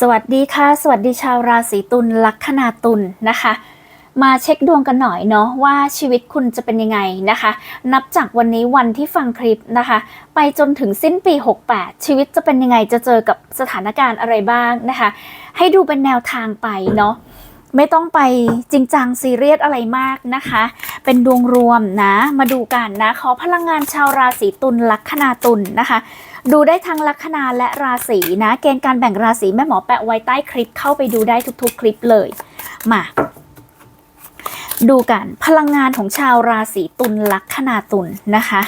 สวัสดีค่ะ สวัสดีชาวราศีตุลลัคนาตุลนะคะ มาเช็คดวงกันหน่อยเนาะว่าชีวิตคุณจะเป็นยังไงนะคะ นับจากวันนี้วันที่ฟังคลิปนะคะ ไปจนถึงสิ้นปี 68 ชีวิตจะเป็นยังไงจะเจอกับสถานการณ์อะไรบ้างนะคะ ให้ดูเป็นแนวทางไปเนาะไม่ต้องไปจริงจังซีเรียสอะไรมากนะคะ เป็นดวงรวมนะ มาดูกันนะขอพลังงานชาวราศีตุลลัคนาตุลนะคะ ดูได้ทั้งลัคนาและราศีนะ เกณฑ์การแบ่งราศีแม่หมอแปะไว้ใต้คลิปเข้าไปดูได้ทุกๆ คลิปเลย มา ดูกันพลังงานของชาวราศีตุลลัคนาตุลนะคะ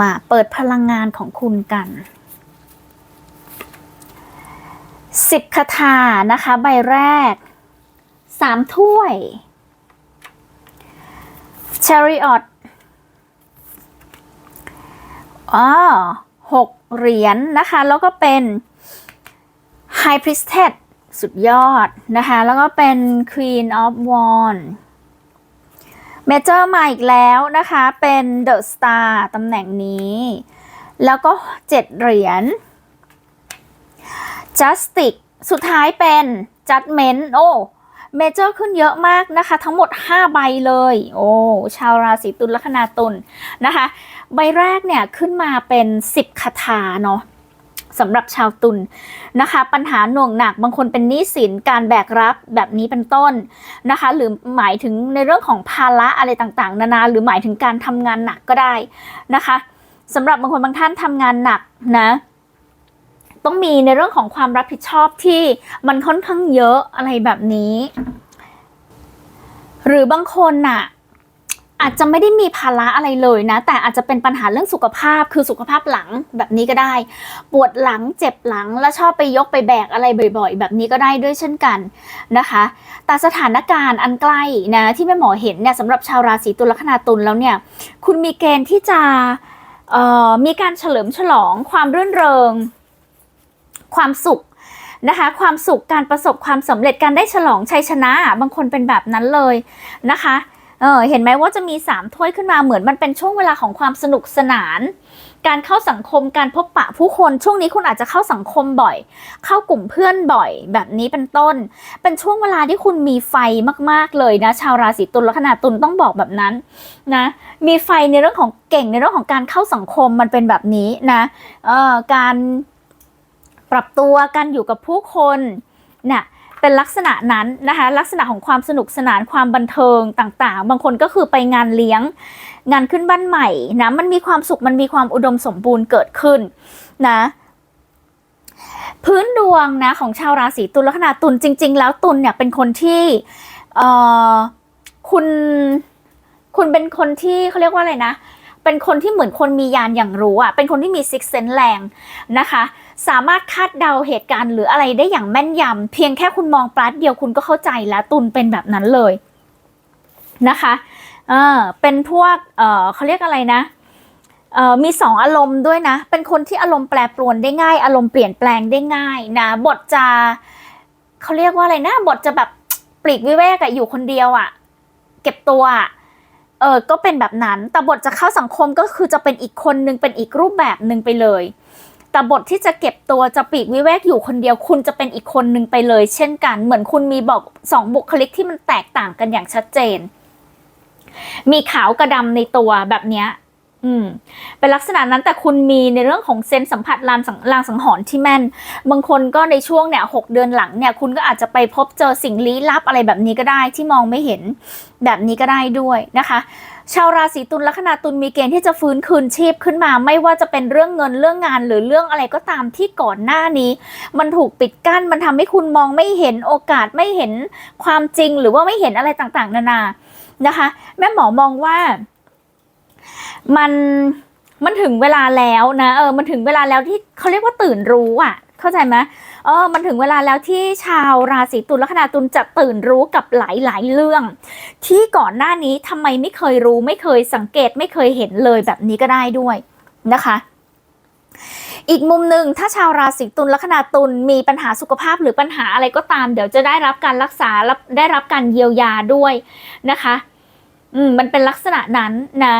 มาเปิดพลังงานของคุณกันสิบคาถานะคะ ใบแรกสามถ้วย Chariot อ๋อหกเหรียญนนะคะ แล้วก็เป็น High Priestess สุดยอดนะคะ แล้วก็เป็น Queen of Wands เมเจอร์มาอีกแล้วนะคะ เป็นเดอะสตาร์ตำแหน่งนี้ แล้วก็เจ็ดเหรียญ Justic สุดท้ายเป็น Judgment โอ้เมเจอร์ขึ้นเยอะมากนะคะ ทั้งหมด 5 ใบเลย โอ้ชาวราศีตุลลัคนาตุลนะคะ ใบแรกเนี่ยขึ้นมาเป็น 10คาถาเนาะ สำหรับชาวตุลนะคะ ปัญหาหน่วงหนักบางคนเป็นหนี้สินการแบกรับแบบนี้เป็นต้นนะคะ หรือหมายถึงในเรื่องของภาระอะไรต่างๆ นานา หรือหมายถึงการทำงานหนักก็ได้นะคะสำหรับบางคนบางท่านทำงานหนักนะต้องมีในเรื่องของความรับผิดชอบที่มันค่อนข้างเยอะอะไรแบบนี้ หรือบางคนน่ะ อาจจะไม่ได้มีภาระอะไรเลยนะ แต่อาจจะเป็นปัญหาเรื่องสุขภาพคือสุขภาพหลังแบบนี้ก็ได้ ปวดหลังเจ็บหลังแล้วชอบไปยกไปแบกอะไรบ่อย ๆ แบบนี้ก็ได้ด้วยเช่นกันนะคะ แต่สถานการณ์อันใกล้นะที่แม่หมอเห็นเนี่ยสำหรับชาวราศีตุลลัคนาตุลแล้วเนี่ย คุณมีเกณฑ์ที่จะมีการเฉลิมฉลองความรื่นเริง ความสุขนะคะความสุขการประสบความสำเร็จการได้ฉลองชัยชนะ บางคนเป็นแบบนั้นเลยนะคะ เออเห็นไหมว่าจะมีสามถ้วยขึ้นมาเหมือนมันเป็นช่วงเวลาของความสนุกสนาน การเข้าสังคมการพบปะผู้คนช่วงนี้คุณอาจจะเข้าสังคมบ่อย เข้ากลุ่มเพื่อนบ่อย แบบนี้เป็นต้น เป็นช่วงเวลาที่คุณมีไฟมากๆเลยนะ ชาวราศีตุลลัคนาตุลต้องบอกแบบนั้นนะมีไฟในเรื่องของเก่งในเรื่องของการเข้าสังคมมันเป็นแบบนี้นะเออการปรับตัวการอยู่กับผู้คนน่ะ เป็นลักษณะนั้นนะคะลักษณะของความสนุกสนานความบันเทิงต่างๆ บางคนก็คือไปงานเลี้ยง งานขึ้นบ้านใหม่นะมันมีความสุขมันมีความอุดมสมบูรณ์เกิดขึ้นนะพื้นดวงนะของชาวราศีตุลลัคนาตุลจริง ๆ แล้วตุลเนี่ยเป็นคนที่เอ่อคุณคุณเป็นคนที่เขาเรียกว่าอะไรนะ เป็นคนที่เหมือนคนมียานอย่างรู้อะเป็นคนที่มีซิกเซนแรงนะคะ สามารถคาดเดาเหตุการณ์หรืออะไรได้อย่างแม่นยำเพียงแค่คุณมองปลัดเดียวคุณก็เข้าใจแล้วตุลเป็นแบบนั้นเลยนะคะเออเป็นพวกเออเขาเรียกอะไรนะเออมีสองอารมณ์ด้วยนะ เป็นคนที่อารมณ์แปรปรวนได้ง่าย อารมณ์เปลี่ยนแปลงได้ง่ายนะ บทจะเขาเรียกว่าอะไรนะ บทจะแบบปลีกวิเวกอะอยู่คนเดียวอะเก็บตัวอะ เออก็เป็นแบบนั้น แต่บทจะเข้าสังคมก็คือจะเป็นอีกคนนึงเป็นอีกรูปแบบหนึ่งไปเลย แต่บทที่จะเก็บตัวจะปีกวิเวกอยู่คนเดียวคุณจะเป็นอีกคนหนึ่งไปเลย เช่นกัน เหมือนคุณมีบอกสองบุคลิกที่มันแตกต่างกันอย่างชัดเจน มีขาวกับดำในตัวแบบเนี้ย อืมเป็นลักษณะนั้นแต่คุณมีในเรื่องของเซนสัมผัสลางสังลางสังหรณ์ที่แม่น บางคนก็ในช่วงเนี่ยหกเดือนหลังเนี่ยคุณก็อาจจะไปพบเจอสิ่งลี้ลับอะไรแบบนี้ก็ได้ที่มองไม่เห็นแบบนี้ก็ได้ด้วยนะคะ ชาวราศีตุลลัคนาตุลมีเกณฑ์ที่จะฟื้นคืนชีพขึ้นมา ไม่ว่าจะเป็นเรื่องเงินเรื่องงานหรือเรื่องอะไรก็ตามที่ก่อนหน้านี้ มันถูกปิดกั้นมันทำให้คุณมองไม่เห็นโอกาสไม่เห็นความจริงหรือว่าไม่เห็นอะไรต่างๆ นานานะคะ แม่หมอมองว่า มันมันถึงเวลาแล้วนะเออมันถึงเวลาแล้วที่เขาเรียกว่าตื่นรู้อะ เข้าใจไหมเออมันถึงเวลาแล้วที่ชาวราศีตุลลัคนาตุลจะตื่นรู้กับหลายๆเรื่อง ที่ก่อนหน้านี้ทำไมไม่เคยรู้ไม่เคยสังเกตไม่เคยเห็นเลยแบบนี้ก็ได้ด้วยนะคะอีกมุมหนึ่งถ้าชาวราศีตุลลัคนาตุลมีปัญหาสุขภาพหรือปัญหาอะไรก็ตาม เดี๋ยวจะได้รับการรักษารับได้รับการเยียวยาด้วยนะคะ อืมมันเป็นลักษณะนั้นนะ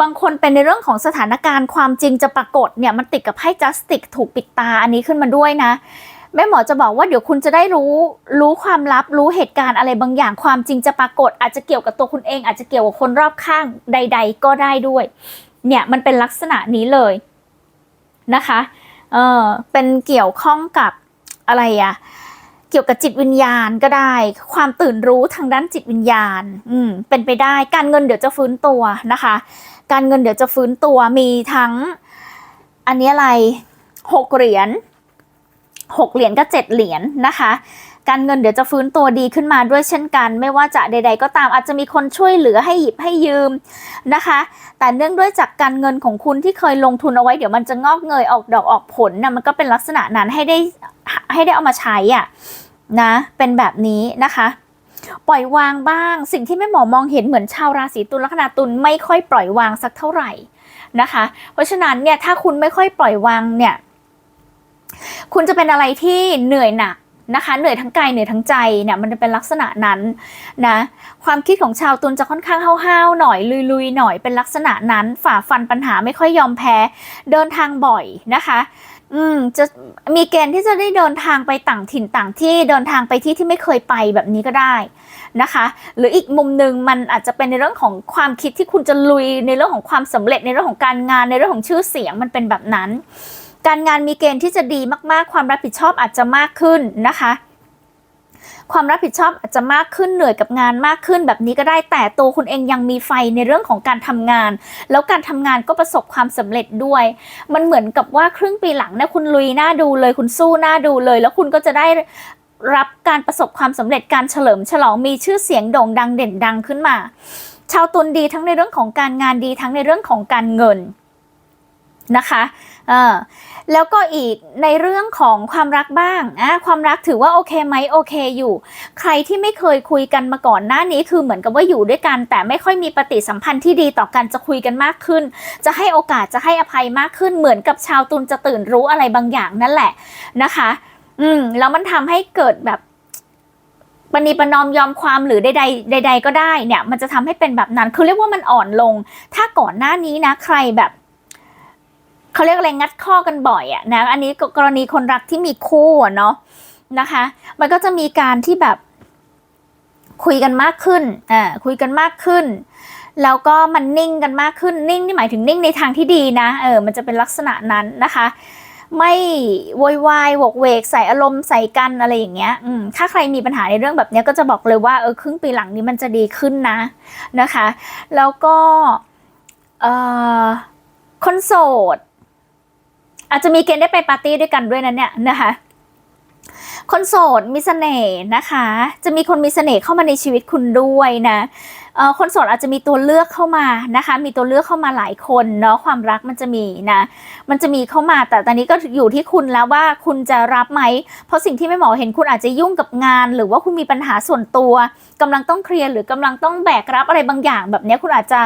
บางคนเป็นในเรื่องของสถานการณ์ความจริงจะปรากฏเนี่ยมันติดกับไพ่จัสติกถูกปิดตาอันนี้ขึ้นมาด้วยนะ แม่หมอจะบอกว่าเดี๋ยวคุณจะได้รู้รู้ความลับรู้เหตุการณ์อะไรบางอย่างความจริงจะปรากฏ อาจจะเกี่ยวกับตัวคุณเอง อาจจะเกี่ยวกับคนรอบข้างใด ๆ ก็ได้ด้วย เนี่ยมันเป็นลักษณะนี้เลยนะคะเออเป็นเกี่ยวข้องกับอะไรอะเกี่ยวกับจิตวิญญาณก็ได้ ความตื่นรู้ทางด้านจิตวิญญาณ อืมเป็นไปได้การเงินเดี๋ยวจะฟื้นตัวนะคะ การเงินเดี๋ยวจะฟื้นตัวมีทั้ง อันนี้อะไรหกเหรียญหกเหรียญก็เจ็ดเหรียญนะคะ การเงินเดี๋ยวจะฟื้นตัวดีขึ้นมาด้วยเช่นกัน ไม่ว่าจะใด ๆ ก็ตามอาจจะมีคนช่วยเหลือให้หยิบให้ยืมนะคะ แต่เนื่องด้วยจากการเงินของคุณที่เคยลงทุนเอาไว้เดี๋ยวมันจะงอกเงยออกดอกออกผลนะมันก็เป็นลักษณะนั้นให้ได้ให้ได้เอามาใช้อะนะเป็นแบบนี้นะคะ ปล่อยวางบ้าง สิ่งที่แม่หมอมองเห็นเหมือนชาวราศีตุลลัคนาตุลไม่ค่อยปล่อยวางสักเท่าไหร่นะคะ เพราะฉะนั้นเนี่ยถ้าคุณไม่ค่อยปล่อยวางเนี่ย คุณจะเป็นอะไรที่เหนื่อยหนักนะคะเหนื่อยทั้งกายเหนื่อยทั้งใจเนี่ยมันจะเป็นลักษณะนั้นนะความคิดของชาวตุลจะค่อนข้างห้าวๆหน่อยลุยๆหน่อยเป็นลักษณะนั้น ฝ่าฟันปัญหาไม่ค่อยยอมแพ้ เดินทางบ่อยนะคะ อืม จะมีเกณฑ์ที่จะได้เดินทางไปต่างถิ่นต่างที่เดินทางไปที่ที่ไม่เคยไปแบบนี้ก็ได้นะคะ หรืออีกมุมหนึ่งมันอาจจะเป็นในเรื่องของความคิดที่คุณจะลุยในเรื่องของความสำเร็จในเรื่องของการงานในเรื่องของชื่อเสียงมันเป็นแบบนั้น การงานมีเกณฑ์ที่จะดีมากๆ ความรับผิดชอบอาจจะมากขึ้นนะคะ ความรับผิดชอบอาจจะมากขึ้นเหนื่อยกับงานมากขึ้นแบบนี้ก็ได้แต่ตัวคุณเองยังมีไฟในเรื่องของการทำงาน แล้วการทำงานก็ประสบความสำเร็จด้วย มันเหมือนกับว่าครึ่งปีหลังเนี่ยคุณลุยหน้าดูเลยคุณสู้หน้าดูเลย แล้วคุณก็จะได้รับการประสบความสำเร็จการเฉลิมฉลองมีชื่อเสียงโด่งดังเด่นดังขึ้นมา ชาวตุลดีทั้งในเรื่องของการงานดีทั้งในเรื่องของการเงินนะคะ เออแล้วก็อีกในเรื่องของความรักบ้างอะความรักถือว่าโอเคไหมโอเคอยู่ ใครที่ไม่เคยคุยกันมาก่อนหน้านี้คือเหมือนกับว่าอยู่ด้วยกัน แต่ไม่ค่อยมีปฏิสัมพันธ์ที่ดีต่อกันจะคุยกันมากขึ้น จะให้โอกาสจะให้อภัยมากขึ้น เหมือนกับชาวตุลจะตื่นรู้อะไรบางอย่างนั่นแหละนะคะ อืมแล้วมันทำให้เกิดแบบปณีประนอมยอมความหรือใดๆใด ๆ ก็ได้เนี่ย มันจะทำให้เป็นแบบนั้น คือเรียกว่ามันอ่อนลง ถ้าก่อนหน้านี้นะ ใครแบบ เขาเรียกอะไรงัดข้อกันบ่อยอะนะอันนี้กรณีคนรักที่มีคู่เนาะนะคะ มันก็จะมีการที่แบบคุยกันมากขึ้นอ่าคุยกันมากขึ้น แล้วก็มันนิ่งกันมากขึ้นนิ่งนี่หมายถึงนิ่งในทางที่ดีนะเออมันจะเป็นลักษณะนั้นนะคะ ไม่โวยวายโวกเวกใส่อารมณ์ใส่กันอะไรอย่างเงี้ยอืมถ้าใครมีปัญหาในเรื่องแบบเนี้ยก็จะบอกเลยว่าเออครึ่งปีหลังนี้มันจะดีขึ้นนะนะคะ แล้วก็เอ่อคนโสด อาจจะมีเกณฑ์ได้ไปปาร์ตี้ด้วยกันด้วยนะเนี่ยนะคะคนโสดมีเสน่ห์นะคะ จะมีคนมีเสน่ห์เข้ามาในชีวิตคุณด้วยนะเอ่อคนโสดอาจจะมีตัวเลือกเข้ามานะคะ มีตัวเลือกเข้ามาหลายคนเนาะความรักมันจะมีนะ มันจะมีเข้ามาแต่ตอนนี้ก็อยู่ที่คุณแล้วว่าคุณจะรับไหม เพราะสิ่งที่ไม่หมอเห็นคุณอาจจะยุ่งกับงาน หรือว่าคุณมีปัญหาส่วนตัวกำลังต้องเคลียร์หรือกำลังต้องแบกรับอะไรบางอย่างแบบนี้คุณอาจจะ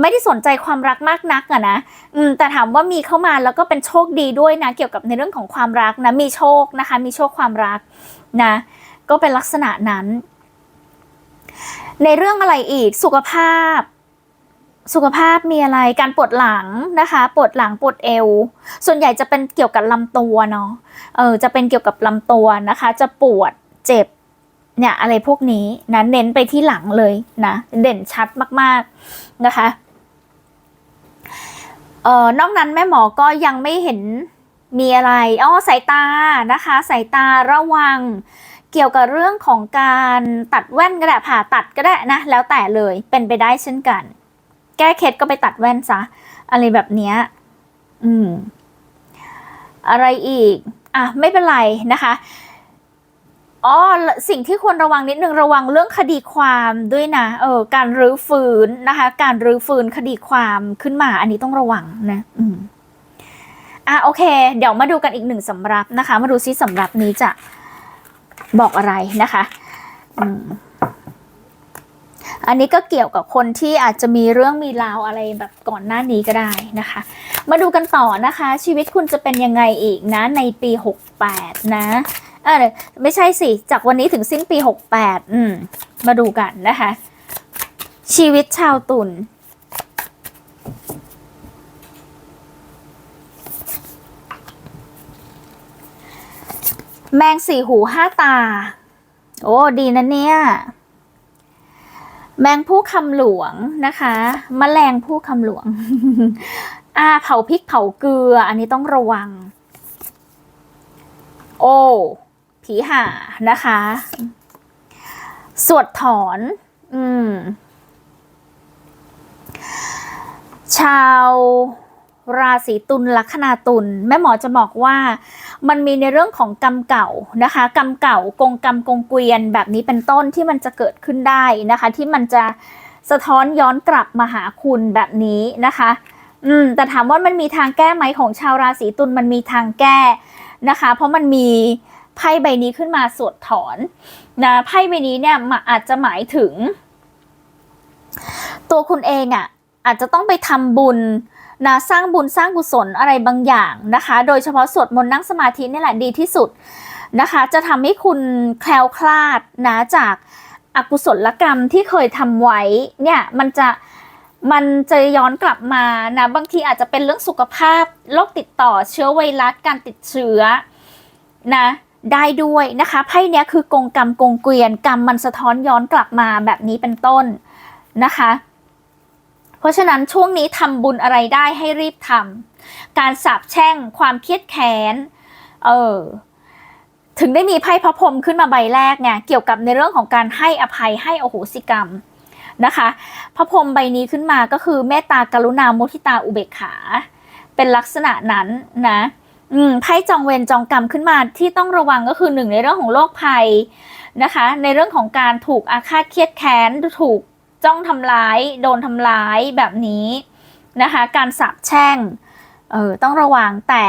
ไม่ได้สนใจความรักมากนักอะนะอืมแต่ถามว่ามีเข้ามาแล้วก็เป็นโชคดีด้วยนะ เกี่ยวกับในเรื่องของความรักนะ มีโชคนะคะ มีโชคความรักนะ ก็เป็นลักษณะนั้น ในเรื่องอะไรอีก สุขภาพ สุขภาพมีอะไร การปวดหลังนะคะ ปวดหลังปวดเอว ส่วนใหญ่จะเป็นเกี่ยวกับลำตัวเนาะ เออ จะเป็นเกี่ยวกับลำตัวนะคะ จะปวด เจ็บ เนี่ยอะไรพวกนี้นะเน้นไปที่หลังเลยนะเด่นชัดมากๆนะคะเอ่อนอกนั้นแม่หมอก็ยังไม่เห็นมีอะไรอ๋อสายตานะคะสายตาระวัง เกี่ยวกับเรื่องของการตัดแว่นก็ได้ผ่าตัดก็ได้นะ แล้วแต่เลยเป็นไปได้เช่นกัน แก้เคล็ดก็ไปตัดแว่นซะอะไรแบบเนี้ยอืม อะไรอีก อะ ไม่เป็นไรนะคะ อ๋อสิ่งที่ควรระวังนิดนึงระวังเรื่องคดีความด้วยนะเออการรื้อฟื้นนะคะ การรื้อฟื้นคดีความขึ้นมา อันนี้ต้องระวังนะ อืมอะโอเค เดี๋ยวมาดูกันอีกหนึ่งสำรับนะคะ มาดูซิสำรับนี้จะบอกอะไรนะคะอืมอันนี้ก็เกี่ยวกับคนที่อาจจะมีเรื่องมีราวอะไรแบบก่อนหน้านี้ก็ได้นะคะ มาดูกันต่อนะคะ ชีวิตคุณจะเป็นยังไงอีกนะ ในปี 68 นะ เออไม่ใช่สิ จากวันนี้ถึงสิ้นปี 68 อืม มาดูกันนะคะ ชีวิตชาวตุลแมงสี่หูห้าตา โอ้ ดีนะเนี่ย แมงผู้คำหลวงนะคะมแมลงผู้คำหลวง อ่า เผาพริกเผาเกลือ อันนี้ต้องระวัง โอ้ ผีห่านะคะ สวดถอน อืม ชาวราศีตุลลัคนาตุลแม่หมอจะบอกว่า มันมีในเรื่องของกรรมเก่านะคะกรรมเก่ากงกรรมกงเกวียนแบบนี้เป็นต้นที่มันจะเกิดขึ้นได้นะคะ ที่มันจะสะท้อนย้อนกลับมาหาคุณแบบนี้นะคะ อืม แต่ถามว่ามันมีทางแก้ไหมของชาวราศีตุลมันมีทางแก้นะคะ เพราะมันมี ไพ่ใบนี้ขึ้นมาสวดถอนนะไพ่ใบนี้เนี่ยอาจจะหมายถึง ตัวคุณเองอะ่ะอาจจะต้องไปทำบุญนะสร้างบุญสร้างกุศลอะไรบางอย่างนะคะ โดยเฉพาะสวดมนต์นั่งสมาธินี่แหละดีที่สุดนะคะ จะทำให้คุณแคล้วคลาดนะจากอากุศลกรรมที่เคยทำไว้เนี่ยมันจะมันจะย้อนกลับมานะบางทีอาจจะเป็นเรื่องสุขภาพโรคติดต่อเชื้อไวรัสการติดเชื้อนะ ได้ด้วยนะคะไพ่เนี้ยคือกงกรรมกงเกวียนกรรมมันสะท้อนย้อนกลับมาแบบนี้เป็นต้นนะคะ เพราะฉะนั้นช่วงนี้ทำบุญอะไรได้ให้รีบทำการสาบแช่งความเครียดแค้นเออถึงได้มีไพ่พระพรหมขึ้นมาใบแรกไงเกี่ยวกับในเรื่องของการให้อภัยให้อโหสิกรรมนะคะพระพรหมใบนี้ขึ้นมาก็คือเมตตากรุณามุทิตาอุเบกขา เป็นลักษณะนั้นนะ อืมไพ่จองเวรจองกรรมขึ้นมาที่ต้องระวังก็คือหนึ่งในเรื่องของโรคภัยนะคะ ในเรื่องของการถูกอาฆาตเครียดแค้นถูกจ้องทำร้าย โดนทำร้ายแบบนี้นะคะ การสาบแช่งเออต้องระวังแต่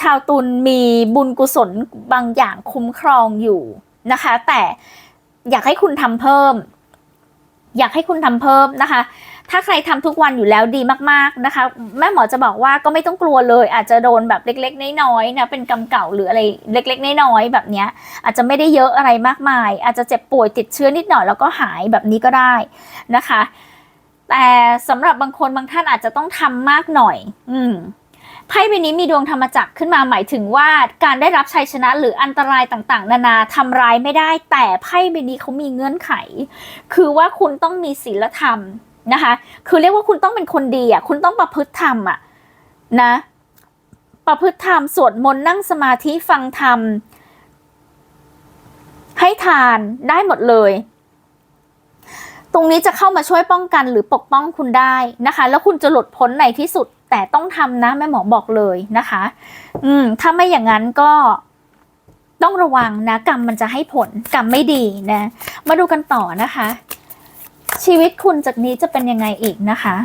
ชาวตุลมีบุญกุศลบางอย่างคุ้มครองอยู่นะคะ แต่อยากให้คุณทำเพิ่ม อยากให้คุณทำเพิ่มนะคะ ถ้าใครทำทุกวันอยู่แล้วดีมากๆนะคะ แม่หมอจะบอกว่าก็ไม่ต้องกลัวเลย อาจจะโดนแบบเล็กๆน้อยๆนะเป็นกรรมเก่าหรืออะไรเล็กๆน้อยๆแบบเนี้ยอาจจะไม่ได้เยอะอะไรมากมาย อาจจะเจ็บป่วยติดเชื้อนิดหน่อยแล้วก็หายแบบนี้ก็ได้นะคะ แต่สำหรับบางคนบางท่านอาจจะต้องทำมากหน่อย อืมไพ่ใบนี้มีดวงธรรมจักรขึ้นมาหมายถึงว่าการได้รับชัยชนะหรืออันตรายต่างๆ นานาทำร้ายไม่ได้ แต่ไพ่ใบนี้เขามีเงื่อนไข คือว่าคุณต้องมีศีลธรรม นะคะ คือเรียกว่าคุณต้องเป็นคนดีอะ คุณต้องประพฤติธรรมอะนะ ประพฤติธรรมสวดมนต์นั่งสมาธิฟังธรรม ให้ทานได้หมดเลย ตรงนี้จะเข้ามาช่วยป้องกันหรือปกป้องคุณได้นะคะ แล้วคุณจะหลุดพ้นในที่สุด แต่ต้องทำนะแม่หมอบอกเลยนะคะ อืม ถ้าไม่อย่างนั้นก็ต้องระวังนะ กรรมมันจะให้ผลกรรมไม่ดีนะ มาดูกันต่อนะคะ ชีวิตคุณจากนี้จะเป็นยังไงอีกนะคะ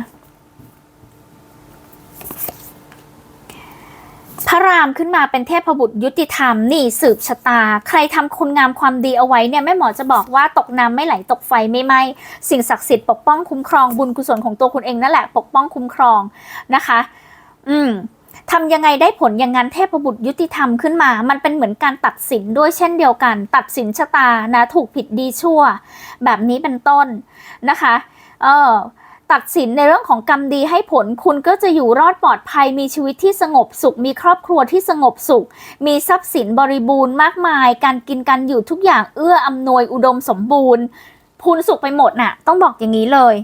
พระรามขึ้นมาเป็นเทพบุตรยุติธรรมนี่สืบชะตา ใครทำคุณงามความดีเอาไว้เนี่ยแม่หมอจะบอกว่าตกน้ำไม่ไหลตกไฟไม่ไหมสิ่งศักดิ์สิทธิ์ปกป้องคุ้มครองบุญกุศลของตัวคุณเองนั่นแหละปกป้องคุ้มครองนะคะ อืมทำยังไงได้ผลอย่างนั้นเทพบุตรยุติธรรมขึ้นมา มันเป็นเหมือนการตัดสินด้วยเช่นเดียวกัน ตัดสินชะตานะ ถูกผิดดีชั่ว แบบนี้เป็นต้น นะคะเออตัดสินในเรื่องของกรรมดีให้ผลคุณก็จะอยู่รอดปลอดภัย มีชีวิตที่สงบสุข มีครอบครัวที่สงบสุข มีทรัพย์สินบริบูรณ์มากมาย การกินการอยู่ทุกอย่างเอื้ออำนวยอุดมสมบูรณ์พูนสุขไปหมดน่ะ ต้องบอกอย่างนี้เลย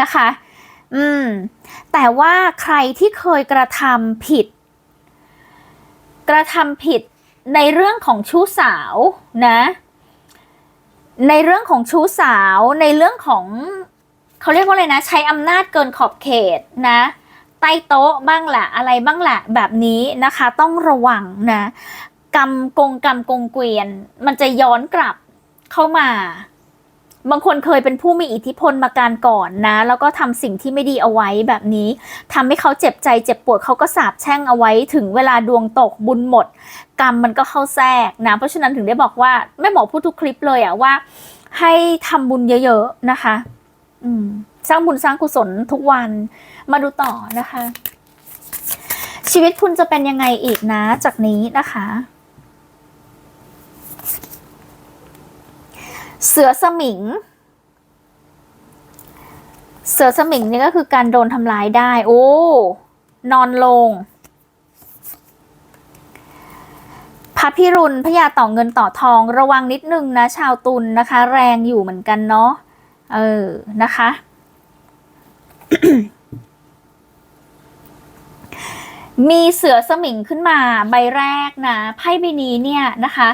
นะคะ อืม แต่ว่าใครที่เคยกระทำผิด กระทำผิดในเรื่องของชู้สาวนะ ในเรื่องของชู้สาวในเรื่องของเขาเรียกว่าอะไรนะ ใช้อำนาจเกินขอบเขตนะใต้โต๊ะบ้างแหละอะไรบ้างแหละแบบนี้นะคะ ต้องระวังนะกรรมกงกรรมกงเกวียน มันจะย้อนกลับเข้ามา บางคนเคยเป็นผู้มีอิทธิพลมาการก่อนนะ แล้วก็ทำสิ่งที่ไม่ดีเอาไว้แบบนี้ทำให้เขาเจ็บใจเจ็บปวดเขาก็สาบแช่งเอาไว้ถึงเวลาดวงตกบุญหมด กรรมมันก็เข้าแทรกนะเพราะฉะนั้นถึงได้บอกว่าแม่หมอพูดทุกคลิปเลยอะว่า ให้ทำบุญเยอะๆนะคะ อืมสร้างบุญสร้างกุศลทุกวันมาดูต่อนะคะ ชีวิตคุณจะเป็นยังไงอีกนะจากนี้นะคะ เสือสมิง เสือสมิงนี่ก็คือการโดนทำร้ายได้ โอ้ นอนลง พระพิรุณพญาต่อเงินต่อทองระวังนิดนึงนะ ชาวตุลนนะคะ แรงอยู่เหมือนกันเนาะ เออ นะคะ มีเสือสมิงขึ้นมาใบแรกนะ ไพ่ใบนี้เนี่ยนะคะ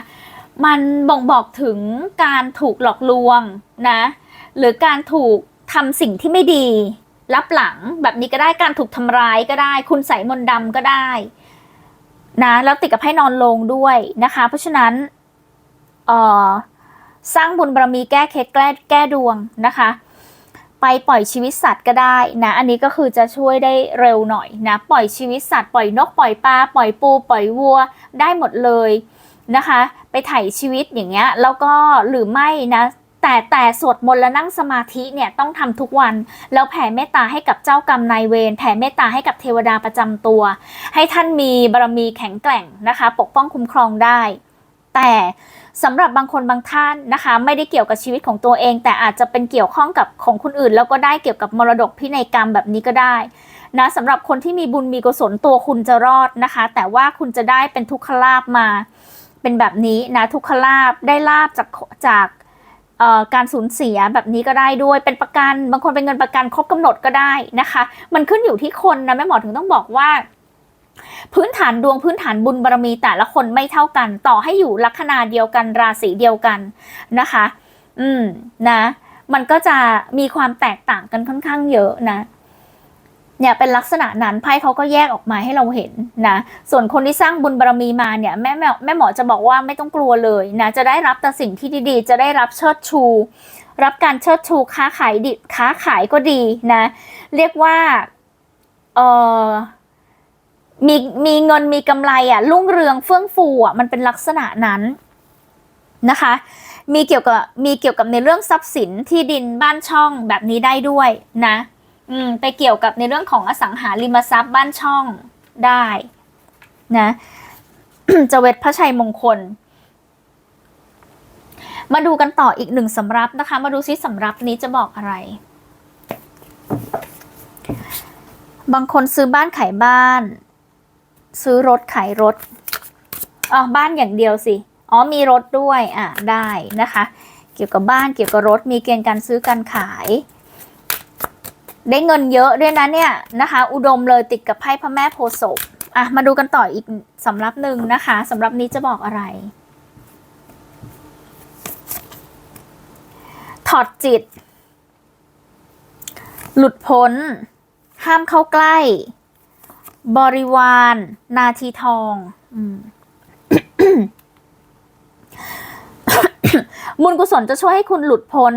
มันบ่งบอกถึงการถูกหลอกลวงนะ หรือการถูกทำสิ่งที่ไม่ดีรับหลังแบบนี้ก็ได้การถูกทำร้ายก็ได้ คุณใส่มนต์ดำก็ได้นะแล้วติดกับไพ่นอนลงด้วยนะคะ เพราะฉะนั้นเอ่อสร้างบุญบารมีแก้เคล็ดแก้แก้ดวงนะคะ ไปปล่อยชีวิตสัตว์ก็ได้นะอันนี้ก็คือจะช่วยได้เร็วหน่อยนะปล่อยชีวิตสัตว์ปล่อยนกปล่อยปลาปล่อยปู ปล่อยวัวได้หมดเลย นะคะ ไปไถ่ชีวิตอย่างเงี้ยแล้วก็หรือไม่นะแต่แต่สวดมนต์และนั่งสมาธิเนี่ยต้องทำทุกวัน แล้วแผ่เมตตาให้กับเจ้ากรรมนายเวรแผ่เมตตาให้กับเทวดาประจำตัว ให้ท่านมีบารมีแข็งแกร่งนะคะ ปกป้องคุ้มครองได้ แต่สำหรับบางคนบางท่านนะคะ ไม่ได้เกี่ยวกับชีวิตของตัวเอง แต่อาจจะเป็นเกี่ยวข้องกับของคนอื่น แล้วก็ได้เกี่ยวกับมรดกพินัยกรรมแบบนี้ก็ได้นะสำหรับคนที่มีบุญมีกุศลตัวคุณจะรอดนะคะ แต่ว่าคุณจะได้เป็นทุกขลาบมา เป็นแบบนี้นะทุกขลาบได้ลาบจากจากการสูญเสียแบบนี้ก็ได้ด้วยเป็นประกันบางคนเป็นเงินประกันครบกำหนดก็ได้นะคะ มันขึ้นอยู่ที่คนนะแม่หมอถึงต้องบอกว่า พื้นฐานดวงพื้นฐานบุญบารมีแต่ละคนไม่เท่ากัน ต่อให้อยู่ลัคนาเดียวกันราศีเดียวกันนะคะ อืมนะ มันก็จะมีความแตกต่างกันค่อนข้างเยอะนะ เนี่ยเป็นลักษณะนั้นไพ่เขาก็แยกออกมาให้เราเห็นนะ ส่วนคนที่สร้างบุญบารมีมาเนี่ยแม่แม่แม่หมอจะบอกว่าไม่ต้องกลัวเลยนะจะได้รับแต่สิ่งที่ดีๆ จะได้รับเชิดชู รับการเชิดชูค้าขายดิค้าขายก็ดีนะ เรียกว่าเออมีมีเงินมีกำไรอะรุ่งเรืองเฟื่องฟูอะมันเป็นลักษณะนั้นนะคะ มีเกี่ยวกับมีเกี่ยวกับในเรื่องทรัพย์สินที่ดินบ้านช่องแบบนี้ได้ด้วยนะ อืมไปเกี่ยวกับในเรื่องของอสังหาริมทรัพย์บ้านช่องได้นะจเวทพระชัยมงคล มาดูกันต่ออีกหนึ่งสำรับนะคะ มาดูซิสำรับนี้จะบอกอะไร บางคนซื้อบ้านขายบ้าน ซื้อรถขายรถอ๋อบ้านอย่างเดียวสิ อ๋อมีรถด้วยอะได้นะคะ เกี่ยวกับบ้านเกี่ยวกับรถมีเกณฑ์การซื้อการขาย ได้เงินเยอะด้วยนะเนี่ยนะคะ อุดมเลยติดกับไพ่พระแม่โพศพอะมาดูกันต่ออีกสำรับหนึ่งนะคะสำรับนี้จะบอกอะไร ถอดจิต หลุดพ้น ห้ามเข้าใกล้ บริวาร นาทีทองอืมบุญกุศลจะช่วยให้คุณหลุดพ้น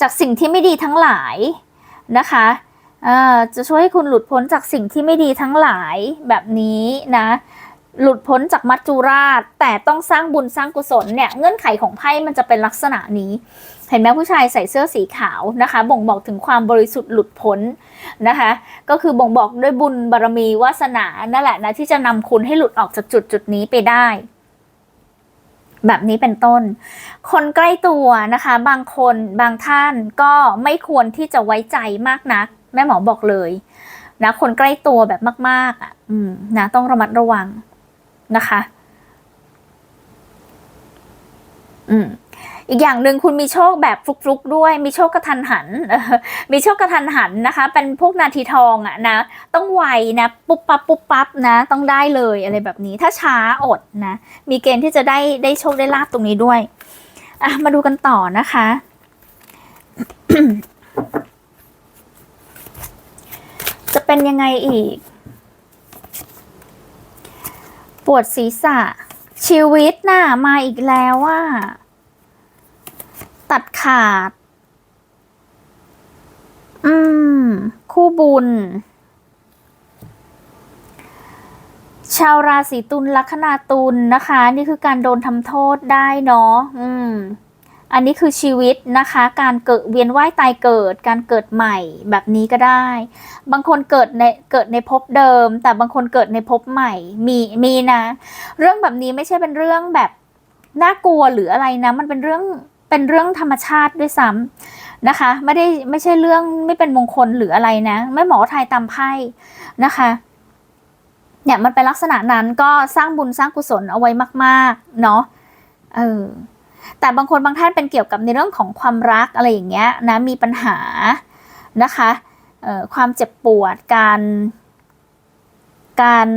จากสิ่งที่ไม่ดีทั้งหลาย นะคะจะช่วยให้คุณหลุดพ้นจากสิ่งที่ไม่ดีทั้งหลายแบบนี้นะ หลุดพ้นจากมัจจุราช แต่ต้องสร้างบุญสร้างกุศลเนี่ยเงื่อนไขของไพ่มันจะเป็นลักษณะนี้ เห็นไหมผู้ชายใส่เสื้อสีขาวนะคะ บ่งบอกถึงความบริสุทธิ์หลุดพ้นนะคะ ก็คือบ่งบอกด้วยบุญบารมีวาสนานั่นแหละนะที่จะนำคุณให้หลุดออกจากจุดจุดนี้ไปได้ แบบนี้เป็นต้น คนใกล้ตัวนะคะ บางคนบางท่านก็ไม่ควรที่จะไว้ใจมากนัก แม่หมอบอกเลยนะคนใกล้ตัวแบบมากๆอะอืมนะต้องระมัดระวังนะคะ อืม อีกอย่างหนึ่งคุณมีโชคแบบฟลุกๆด้วย มีโชคกระทันหัน มีโชคกระทันหันนะคะ เป็นพวกนาทีทองอะนะ ต้องไวนะ ปุ๊บปั๊บปุ๊บปั๊บนะ ต้องได้เลยอะไรแบบนี้ ถ้าช้าอดนะ มีเกณฑ์ที่จะได้ได้โชคได้ลาบตรงนี้ด้วยอะมาดูกันต่อนะคะ จะเป็นยังไงอีก ปวดศีรษะชีวิตน่ะมาอีกแล้วว่า ตัดขาด อืม คู่บุญ ชาวราศีตุลลัคนาตุลนะคะ นี่คือการโดนทำโทษได้เนาะ อืม อันนี้คือชีวิตนะคะ การเกิดเวียนว่ายตายเกิด การเกิดใหม่แบบนี้ก็ได้ บางคนเกิดในเกิดในภพเดิม แต่บางคนเกิดในภพใหม่ มีมีนะ เรื่องแบบนี้ไม่ใช่เป็นเรื่องแบบน่ากลัวหรืออะไรนะ มันเป็นเรื่อง เป็นเรื่องธรรมชาติด้วยซ้ำนะคะ ไม่ได้ไม่ใช่เรื่องไม่เป็นมงคลหรืออะไรนะไม่หมอทายตามไพ่นะคะเนี่ยมันเป็นลักษณะนั้นก็สร้างบุญสร้างกุศลเอาไว้มากๆเนาะเออแต่บางคนบางท่านเป็นเกี่ยวกับในเรื่องของความรักอะไรอย่างเงี้ยนะมีปัญหานะคะเอ่อความเจ็บปวดการการ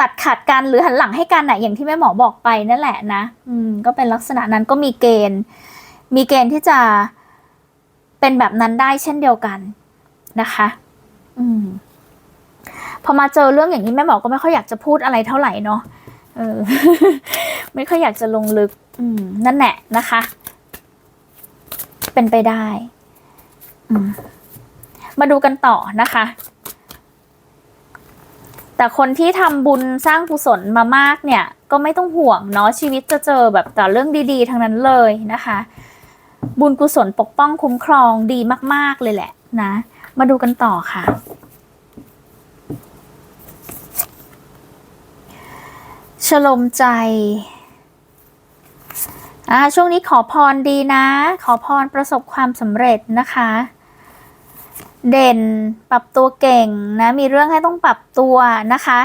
ตัดขาดกันหรือหันหลังให้กันนะอย่างที่แม่หมอบอกไปนั่นแหละนะ อืม ก็เป็นลักษณะนั้นก็มีเกณฑ์ มีเกณฑ์ที่จะเป็นแบบนั้นได้เช่นเดียวกันนะคะ อืม พอมาเจอเรื่องอย่างนี้แม่หมอก็ไม่ค่อยอยากจะพูดอะไรเท่าไหร่เนาะเออ ไม่ค่อยอยากจะลงลึก อืม นั่นแหละนะคะ เป็นไปได้ อืม มาดูกันต่อนะคะ แต่คนที่ทำบุญสร้างกุศลมามากเนี่ย ก็ไม่ต้องห่วงเนาะชีวิตจะเจอแบบแต่เรื่องดีๆทั้งนั้นเลยนะคะ บุญกุศลปกป้องคุ้มครองดีมาก ๆ เลยแหละนะ มาดูกันต่อค่ะชโลมใจอ่าช่วงนี้ขอพรดีนะ ขอพรประสบความสำเร็จนะคะ เด่น ปรับตัวเก่งนะ มีเรื่องให้ต้องปรับตัวนะคะ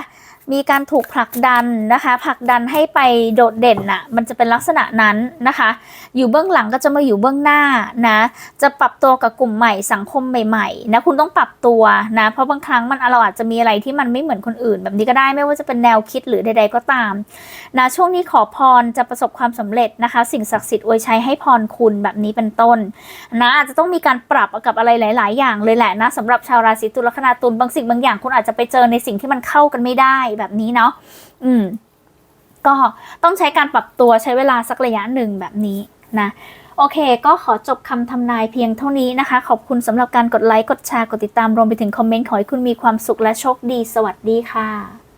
มีการถูกผลักดันนะคะผลักดันให้ไปโดดเด่นน่ะมันจะเป็นลักษณะนั้นนะคะ อยู่เบื้องหลังก็จะมาอยู่เบื้องหน้านะจะปรับตัวกับกลุ่มใหม่สังคมใหม่ๆนะคุณต้องปรับตัวนะเพราะบางครั้งมันเราอาจจะมีอะไรที่มันไม่เหมือนคนอื่น แบบนี้ก็ได้ไม่ว่าจะเป็นแนวคิดหรือใด ๆ ก็ตามนะช่วงนี้ขอพรจะประสบความสำเร็จนะคะ สิ่งศักดิ์สิทธิ์อวยชัยให้พรคุณแบบนี้เป็นต้นนะอาจจะต้องมีการปรับกับอะไรหลาย ๆ อย่างเลยแหละนะสำหรับชาวราศีตุลลัคนาตุลบางสิ่งบางอย่างคุณอาจจะไปเจอในสิ่งที่มันเข้ากันไม่ได้แบบนี้เนาะอืม ก็ต้องใช้การปรับตัวใช้เวลาสักระยะหนึ่งแบบนี้นะโอเค ก็ขอจบคำทำนายเพียงเท่านี้นะคะ ขอบคุณสำหรับการกดไลค์ กดแชร์ กดติดตาม รวมไปถึงคอมเมนต์ ขอให้คุณมีความสุขและโชคดี สวัสดีค่ะ